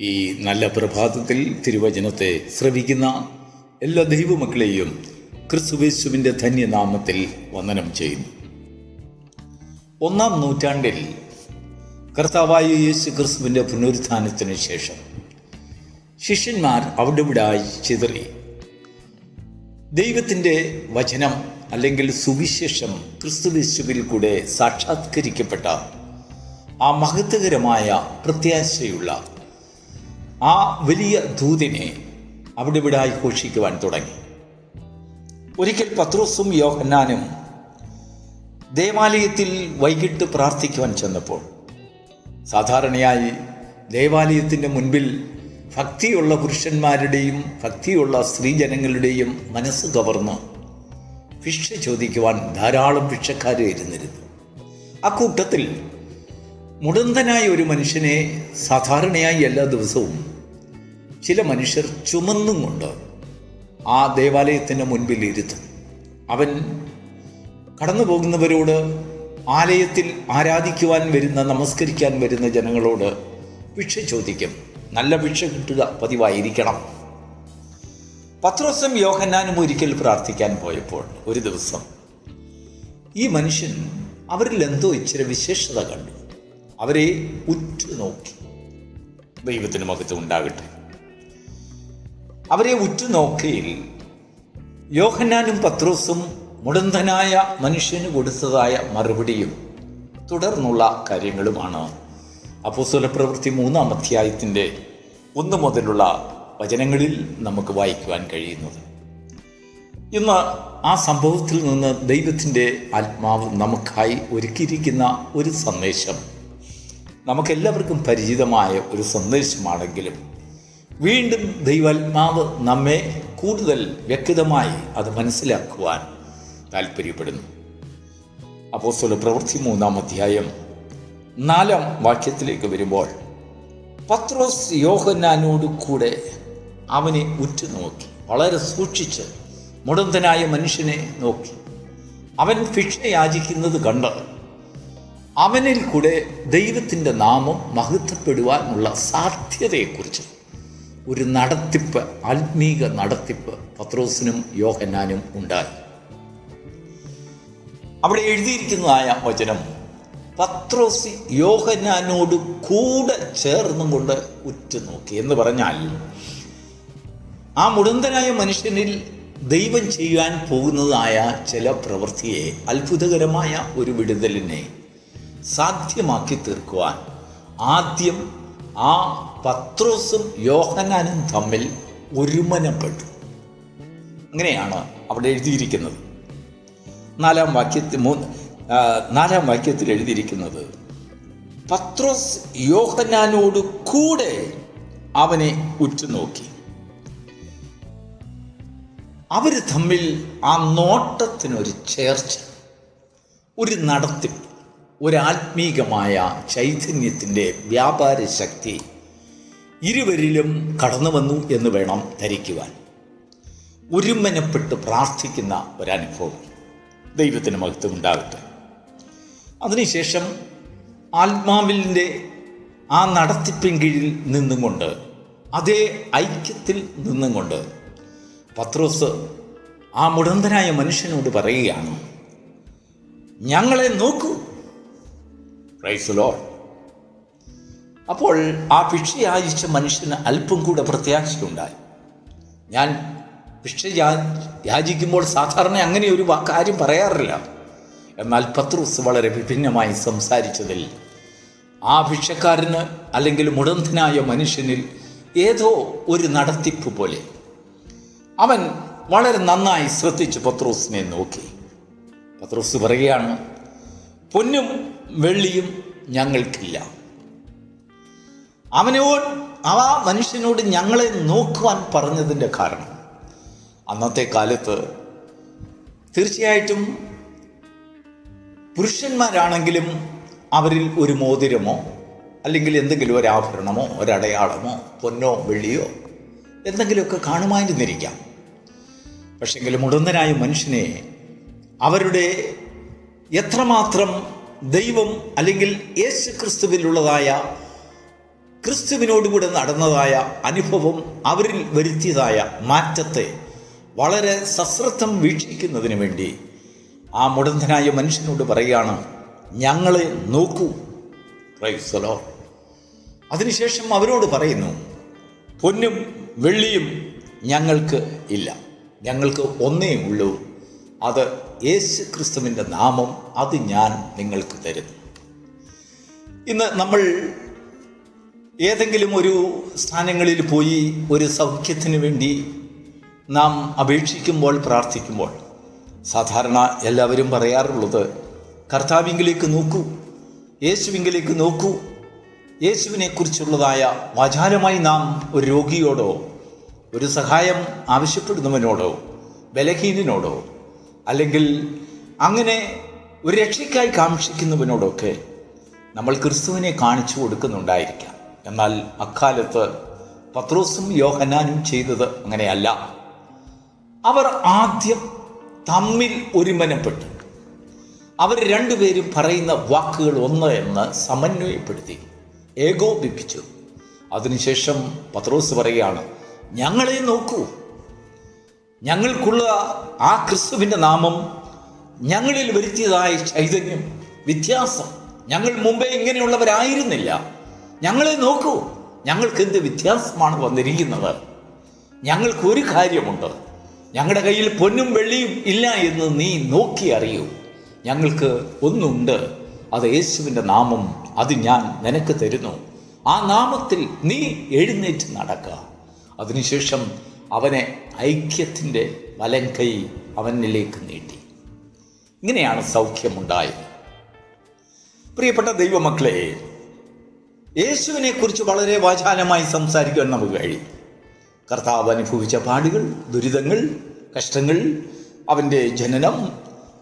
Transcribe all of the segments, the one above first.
ഈ നല്ല പ്രഭാതത്തിൽ തിരുവചനത്തെ ശ്രവിക്കുന്ന എല്ലാ ദൈവമക്കളെയും ക്രിസ്തുവേശുവിന്റെ ധന്യനാമത്തിൽ വന്ദനം ചെയ്യുന്നു. ഒന്നാം നൂറ്റാണ്ടിൽ കർത്താവായ യേശു ക്രിസ്തുവിന്റെ പുനരുദ്ധാനത്തിന് ശേഷം ശിഷ്യന്മാർ അവിടെ ഇവിടായി ചിതറി. ദൈവത്തിന്റെ വചനം അല്ലെങ്കിൽ സുവിശേഷം ക്രിസ്തുവേശുവിൽ കൂടെ സാക്ഷാത്കരിക്കപ്പെട്ട ആ മഹത്വകരമായ പ്രത്യാശയുള്ള ആ വലിയ ദൂതിനെ അവിടെ ഇവിടായി ഘോഷിക്കുവാൻ തുടങ്ങി. ഒരിക്കൽ പത്രോസും യോഹന്നാനും ദേവാലയത്തിൽ വൈകിട്ട് പ്രാർത്ഥിക്കുവാൻ ചെന്നപ്പോൾ സാധാരണയായി ദേവാലയത്തിന്റെ മുൻപിൽ ഭക്തിയുള്ള പുരുഷന്മാരുടെയും ഭക്തിയുള്ള സ്ത്രീജനങ്ങളുടെയും മനസ്സ് കവർന്ന് ഭിക്ഷ ചോദിക്കുവാൻ ധാരാളം ഭിക്ഷക്കാർ ഇരുന്നിരുന്നു. അക്കൂട്ടത്തിൽ മുടന്തനായ ഒരു മനുഷ്യനെ സാധാരണയായി എല്ലാ ദിവസവും ചില മനുഷ്യർ ചുമന്നും കൊണ്ട് ആ ദേവാലയത്തിന്റെ മുൻപിൽ ഇരുത്തും അവൻ കടന്നു പോകുന്നവരോട് ആലയത്തിൽ ആരാധിക്കുവാൻ വരുന്ന നമസ്കരിക്കാൻ വരുന്ന ജനങ്ങളോട് ഭിക്ഷ ചോദിക്കും. നല്ല ഭിക്ഷ കിട്ടുക പതിവായിരിക്കണം. പത്രോസം യോഹന്നാനും ഒരിക്കൽ പ്രാർത്ഥിക്കാൻ പോയപ്പോൾ ഒരു ദിവസം ഈ മനുഷ്യൻ അവരിൽ എന്തോ ഇച്ചിരി വിശേഷത കണ്ടു. അവരെ ഉറ്റുനോക്കി. ദൈവത്തിന് മകത്വം ഉണ്ടാകട്ടെ. അവരെ ഉറ്റുനോക്കിയിൽ യോഹന്നാനും പത്രോസും മുടന്തനായ മനുഷ്യന് കൊടുത്തതായ മറുപടിയും തുടർന്നുള്ള കാര്യങ്ങളുമാണ്. അപ്പോസ്വല പ്രവൃത്തി മൂന്നാം അധ്യായത്തിന്റെ ഒന്ന് മുതലുള്ള വചനങ്ങളിൽ നമുക്ക് വായിക്കുവാൻ കഴിയുന്നത്. ഇന്ന് ആ സംഭവത്തിൽ നിന്ന് ദൈവത്തിന്റെ ആത്മാവ് നമുക്കായി ഒരുക്കിയിരിക്കുന്ന ഒരു സന്ദേശം നമുക്കെല്ലാവർക്കും പരിചിതമായ ഒരു സന്ദേശമാണെങ്കിലും വീണ്ടും ദൈവാത്മാവ് നമ്മെ കൂടുതൽ വ്യക്തമായി അത് മനസ്സിലാക്കുവാൻ താല്പര്യപ്പെടുന്നു അപ്പോസ്തല പ്രവൃത്തി മൂന്നാം അധ്യായം നാലാം വാക്യത്തിലേക്ക് വരുമ്പോൾ പത്രോസ് യോഹന്നാനോട് കൂടെ അവനെ ഉറ്റുനോക്കി വളരെ സൂക്ഷിച്ച് മുടന്തനായ മനുഷ്യനെ നോക്കി. അവൻ ഭിക്ഷ യാചിക്കുന്നത് കണ്ട് അവനിൽ കൂടെ ദൈവത്തിന്റെ നാമം മഹത്വപ്പെടുവാനുള്ള സാധ്യതയെക്കുറിച്ച് ഒരു നടത്തിപ്പ് ആത്മീക നടത്തിപ്പ് പത്രോസിനും യോഹന്നാനും ഉണ്ടായി. അവിടെ എഴുതിയിരിക്കുന്നതായ വചനം പത്രോസ് യോഹന്നാനോട് കൂടെ ചേർന്നും കൊണ്ട് ഉറ്റുനോക്കി എന്ന് പറഞ്ഞാൽ ആ മുടന്തനായ മനുഷ്യനിൽ ദൈവം ചെയ്യാൻ പോകുന്നതായ ചില പ്രവൃത്തിയെ അത്ഭുതകരമായ ഒരു വിടുതലിനെ സാധ്യമാക്കി തീർക്കുവാൻ ആദ്യം ആ പത്രോസും യോഹനാനും തമ്മിൽ ഒരുമനപ്പെട്ടു. അങ്ങനെയാണ് അവിടെ എഴുതിയിരിക്കുന്നത്. നാലാം വാക്യത്തിൽ മൂന്ന് നാലാം വാക്യത്തിൽ എഴുതിയിരിക്കുന്നത് പത്രോസ് യോഹനാനോട് കൂടെ അവനെ ഉറ്റുനോക്കി. അവർ തമ്മിൽ ആ നോട്ടത്തിനൊരു ചേർച്ച ഒരു നടത്തിപ്പ് ഒരു ആത്മീകമായ ചൈതന്യത്തിന്റെ വ്യാപാര ശക്തി ഇരുവരിലും കടന്നു വന്നു എന്ന് വേണം ധരിക്കുവാൻ. ഒരുമനപ്പെട്ട് പ്രാർത്ഥിക്കുന്ന ഒരനുഭവം ദൈവത്തിന് മഹത്വം ഉണ്ടാകട്ടെ അതിനുശേഷം ആത്മാവിന്റെ ആ നടത്തിപ്പിൻ കീഴിൽ നിന്നും കൊണ്ട് അതേ ഐക്യത്തിൽ നിന്നും കൊണ്ട് പത്രോസ് ആ മുടന്തനായ മനുഷ്യനോട് പറയുകയാണ് ഞങ്ങളെ നോക്കൂ. പ്രൈസ് ലോഡ് അപ്പോൾ ആ ഭിക്ഷയാചിച്ച മനുഷ്യന് അല്പം കൂടെ പ്രത്യാശയുണ്ടായി. ഞാൻ ഭിക്ഷ യാചിക്കുമ്പോൾ സാധാരണ അങ്ങനെ ഒരു കാര്യം പറയാറില്ല. എന്നാൽ പത്രൂസ് വളരെ വിഭിന്നമായി സംസാരിച്ചതിൽ ആ ഭിക്ഷക്കാരന് അല്ലെങ്കിൽ മുടന്തനായ മനുഷ്യനിൽ ഏതോ ഒരു നടത്തിപ്പ് പോലെ. അവൻ വളരെ നന്നായി ശ്രദ്ധിച്ച് പത്രോസിനെ നോക്കി. പത്രോസ് പറയുകയാണ് പൊന്നും വെള്ളിയും ഞങ്ങൾക്കില്ല. അവനോട് ആ മനുഷ്യനോട് ഞങ്ങളെ നോക്കുവാൻ പറഞ്ഞതിന്റെ കാരണം. അന്നത്തെ കാലത്ത് തീർച്ചയായിട്ടും പുരുഷന്മാരാണെങ്കിലും അവരിൽ ഒരു മോതിരമോ അല്ലെങ്കിൽ എന്തെങ്കിലും ഒരു ആഭരണമോ ഒരടയാളമോ പൊന്നോ വെള്ളിയോ എന്തെങ്കിലുമൊക്കെ കാണുമായിരുന്നിരിക്കാം. പക്ഷെങ്കിലും മുടന്തനായ മനുഷ്യനെ അവരുടെ എത്രമാത്രം ദൈവം അല്ലെങ്കിൽ യേശു ക്രിസ്തുവിലുള്ളതായ ക്രിസ്തുവിനോടുകൂടെ നടന്നതായ അനുഭവം അവരിൽ വരുത്തിയതായ മാറ്റത്തെ വളരെ സശ്രദ്ധം വീക്ഷിക്കുന്നതിന് വേണ്ടി ആ മുടന്തനായ മനുഷ്യനോട് പറയുകയാണ് ഞങ്ങളെ നോക്കൂ. ക്രൈസ്തലോ അതിനുശേഷം അവരോട് പറയുന്നു പൊന്നും വെള്ളിയും ഞങ്ങൾക്ക് ഇല്ല. ഞങ്ങൾക്ക് ഒന്നേ ഉള്ളൂ. അത് യേശു ക്രിസ്തുവിന്റെ നാമം അത് ഞാൻ നിങ്ങൾക്ക് തരുന്നു. ഇന്ന് നമ്മൾ ഏതെങ്കിലും ഒരു സ്ഥാനങ്ങളിൽ പോയി ഒരു സൗഖ്യത്തിന് വേണ്ടി നാം അപേക്ഷിക്കുമ്പോൾ പ്രാർത്ഥിക്കുമ്പോൾ സാധാരണ എല്ലാവരും പറയാറുള്ളത് കർത്താവിങ്കിലേക്ക് നോക്കൂ യേശുവിങ്കിലേക്ക് നോക്കൂ. യേശുവിനെക്കുറിച്ചുള്ളതായ വാചാലമായി നാം ഒരു രോഗിയോടോ ഒരു സഹായം ആവശ്യപ്പെടുന്നവനോടോ ബലഹീനനോടോ അല്ലെങ്കിൽ അങ്ങനെ ഒരു രക്ഷയ്ക്കായി കാക്ഷിക്കുന്നവനോടൊക്കെ നമ്മൾ ക്രിസ്തുവിനെ കാണിച്ചു കൊടുക്കുന്നുണ്ടായിരിക്കാം. എന്നാൽ അക്കാലത്ത് പത്രോസും യോഹനാനും ചെയ്തത് അങ്ങനെയല്ല. അവർ ആദ്യം തമ്മിൽ ഒരുമനപ്പെട്ടു. അവർ രണ്ടുപേരും പറയുന്ന വാക്കുകൾ ഒന്ന് എന്ന് സമന്വയപ്പെടുത്തി. ഏകോപിപ്പിച്ചു. അതിനുശേഷം പത്രോസ് പറയുകയാണ് ഞങ്ങളെ നോക്കൂ. ഞങ്ങൾക്കുള്ള ആ ക്രിസ്തുവിന്റെ നാമം ഞങ്ങളിൽ വരുത്തിയതായ ചൈതന്യം വ്യത്യാസം ഞങ്ങൾ മുമ്പേ ഇങ്ങനെയുള്ളവരായിരുന്നില്ല. ഞങ്ങളെ നോക്കൂ. ഞങ്ങൾക്ക് എന്ത് വ്യത്യാസമാണ് വന്നിരിക്കുന്നത്? ഞങ്ങൾക്കൊരു കാര്യമുണ്ട്. ഞങ്ങളുടെ കയ്യിൽ പൊന്നും വെള്ളിയും ഇല്ല എന്ന് നീ നോക്കി അറിയൂ. ഞങ്ങൾക്ക് ഒന്നുണ്ട്. അത് യേശുവിന്റെ നാമം. അത് ഞാൻ നിനക്ക് തരുന്നു. ആ നാമത്തിൽ നീ എഴുന്നേറ്റ് നടക്കുക അതിനുശേഷം അവനെ ഐക്യത്തിന്റെ വലം കൈ അവനിലേക്ക് നീട്ടി. ഇങ്ങനെയാണ് സൗഖ്യമുണ്ടായത്. പ്രിയപ്പെട്ട ദൈവമക്കളെ യേശുവിനെ കുറിച്ച് വളരെ വാചാലമായി സംസാരിക്കാൻ നമുക്ക് കഴിയും. കർത്താവ് അനുഭവിച്ച പാടുകൾ ദുരിതങ്ങൾ കഷ്ടങ്ങൾ അവന്റെ ജനനം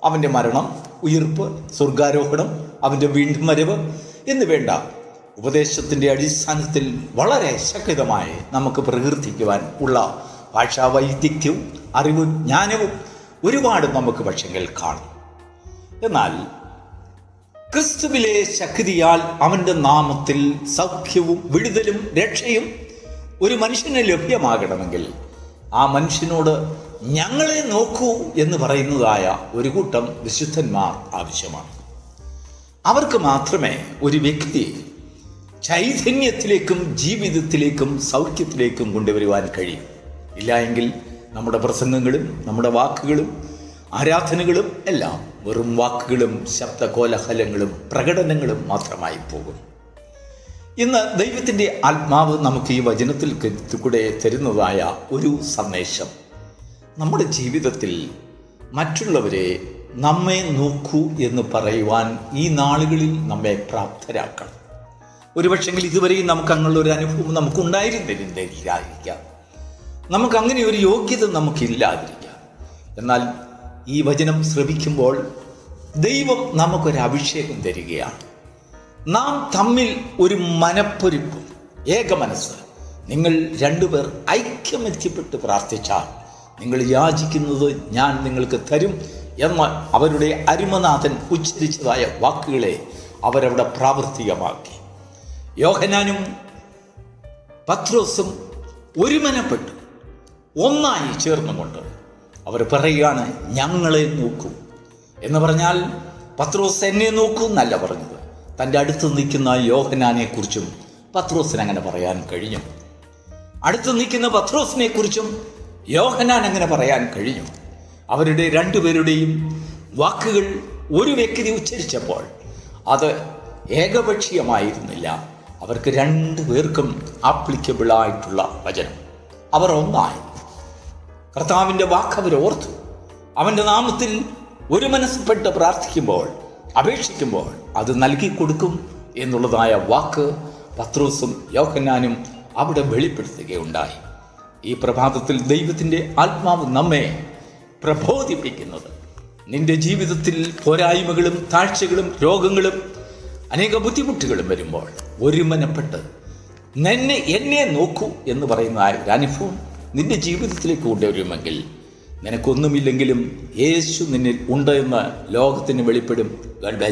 അവന്റെ മരണം ഉയർപ്പ് സ്വർഗാരോഹണം അവന്റെ വീണ്ടും വരവ് എന്ന് വേണ്ട ഉപദേശത്തിന്റെ അടിസ്ഥാനത്തിൽ വളരെ ശക്തമായി നമുക്ക് പ്രകീർത്തിക്കുവാൻ ഉള്ള ഭാഷാ വൈദഗ്ധ്യവും അറിവും ജ്ഞാനവും ഒരുപാട് നമുക്ക് പക്ഷെങ്കിൽ കാണും. എന്നാൽ ക്രിസ്തുവിലെ ശക്തിയാൽ അവന്റെ നാമത്തിൽ സൗഖ്യവും വിടുതലും രക്ഷയും ഒരു മനുഷ്യന് ലഭ്യമാകണമെങ്കിൽ ആ മനുഷ്യനോട് ഞങ്ങളെ നോക്കൂ എന്ന് പറയുന്നതായ ഒരു കൂട്ടം വിശുദ്ധന്മാർ ആവശ്യമാണ്. അവർക്ക് മാത്രമേ ഒരു വ്യക്തി ചൈതന്യത്തിലേക്കും ജീവിതത്തിലേക്കും സൗഖ്യത്തിലേക്കും കൊണ്ടുവരുവാൻ കഴിയും. ഇല്ല എങ്കിൽ നമ്മുടെ പ്രസംഗങ്ങളും നമ്മുടെ വാക്കുകളും ആരാധനകളും എല്ലാം വെറും വാക്കുകളും ശബ്ദകോലഹലങ്ങളും പ്രകടനങ്ങളും മാത്രമായി പോകും. ഇന്ന് ദൈവത്തിന്റെ ആത്മാവ് നമുക്ക് ഈ വചനത്തിൽ കൂടെ തരുന്നതായ ഒരു സന്ദേശം. നമ്മുടെ ജീവിതത്തിൽ മറ്റുള്ളവരെ നമ്മെ നോക്കൂ എന്ന് പറയുവാൻ ഈ നാളുകളിൽ നമ്മെ പ്രാപ്തരാക്കണം. ഒരുപക്ഷെങ്കിൽ ഇതുവരെയും നമുക്ക് അങ്ങനെയുള്ള ഒരു അനുഭവം നമുക്കുണ്ടായിരുന്നില്ലായിരിക്കാം നമുക്ക് അങ്ങനെ ഒരു യോഗ്യത നമുക്കില്ലാതിരിക്കാം. എന്നാൽ ഈ വചനം ശ്രവിക്കുമ്പോൾ ദൈവം നമുക്കൊരു അഭിഷേകം തരികയാണ്. നാം തമ്മിൽ ഒരു മനപ്പൊരുപ്പും ഏക മനസ്സ്. നിങ്ങൾ രണ്ടുപേർ ഐക്യമെത്തിപ്പെട്ട് പ്രാർത്ഥിച്ചാൽ നിങ്ങൾ യാചിക്കുന്നത് ഞാൻ നിങ്ങൾക്ക് തരും എന്ന അവരുടെ അരുമനാഥൻ ഉച്ചരിച്ചതായ വാക്കുകളെ അവരവിടെ പ്രാവർത്തികമാക്കി. യോഹനാനും പത്രോസും ഒരുമനപ്പെട്ടു ഒന്നായി ചേർന്നുകൊണ്ട് അവർ പറയുകയാണ് ഞങ്ങളെ നോക്കൂ. എന്ന് പറഞ്ഞാൽ പത്രോസ് എന്നെ നോക്കൂ എന്നല്ല പറഞ്ഞത്. തന്റെ അടുത്ത് നിൽക്കുന്ന യോഹനാനെക്കുറിച്ചും പത്രോസിന് അങ്ങനെ പറയാൻ കഴിഞ്ഞു. അടുത്ത് നിൽക്കുന്ന പത്രോസിനെ കുറിച്ചും യോഹനാൻ അങ്ങനെ പറയാൻ കഴിഞ്ഞു. അവരുടെ രണ്ടുപേരുടെയും വാക്കുകൾ ഒരു വ്യക്തി ഉച്ചരിച്ചപ്പോൾ അത് ഏകപക്ഷീയമായിരുന്നില്ല. അവർക്ക് രണ്ടു പേർക്കും ആപ്ലിക്കബിളായിട്ടുള്ള വചനം. അവർ ഒന്നായി. കർത്താവിന്റെ വാക്ക് അവർ ഓർത്തു. അവന്റെ നാമത്തിൽ ഒരു മനസ്സപ്പെട്ട് പ്രാർത്ഥിക്കുമ്പോൾ അപേക്ഷിക്കുമ്പോൾ അത് നൽകി കൊടുക്കും എന്നുള്ളതായ വാക്ക് പത്രോസും യോഹന്നാനും അവിടെ വെളിപ്പെടുത്തുകയുണ്ടായി. ഈ പ്രഭാതത്തിൽ ദൈവത്തിന്റെ ആത്മാവ് നമ്മെ പ്രബോധിപ്പിക്കുന്നത്. നിന്റെ ജീവിതത്തിൽ പോരായ്മകളും താഴ്ചകളും രോഗങ്ങളും അനേക ബുദ്ധിമുട്ടുകളും വരുമ്പോൾ ഒരുമനപ്പെട്ട് നിന്നെ എന്നെ നോക്കൂ എന്ന് പറയുന്ന ഒരു അനുഭവം നിന്റെ ജീവിതത്തിലേക്ക് കൊണ്ടുവരുമെങ്കിൽ നിനക്കൊന്നുമില്ലെങ്കിലും യേശു നിന്നിൽ ഉണ്ട് എന്ന് ലോകത്തിന് വെളിപ്പെടും. ഗഡ്